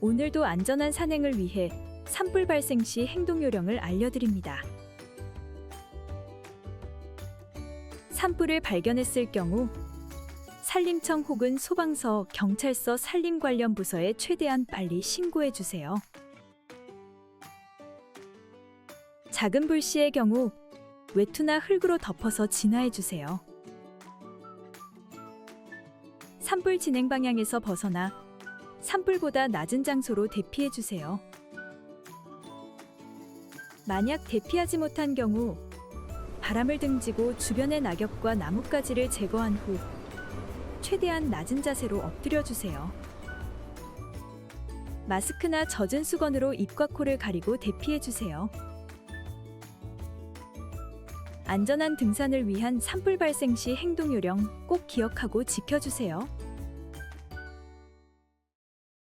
오늘도 안전한 산행을 위해 산불 발생 시 행동 요령을 알려드립니다. 산불을 발견했을 경우 산림청 혹은 소방서, 경찰서 산림 관련 부서에 최대한 빨리 신고해 주세요. 작은 불씨의 경우 외투나 흙으로 덮어서 진화해 주세요. 산불 진행 방향에서 벗어나 산불보다 낮은 장소로 대피해 주세요. 만약 대피하지 못한 경우 바람을 등지고 주변의 낙엽과 나뭇가지를 제거한 후 최대한 낮은 자세로 엎드려 주세요. 마스크나 젖은 수건으로 입과 코를 가리고 대피해 주세요. 안전한 등산을 위한 산불 발생 시 행동 요령 꼭 기억하고 지켜주세요.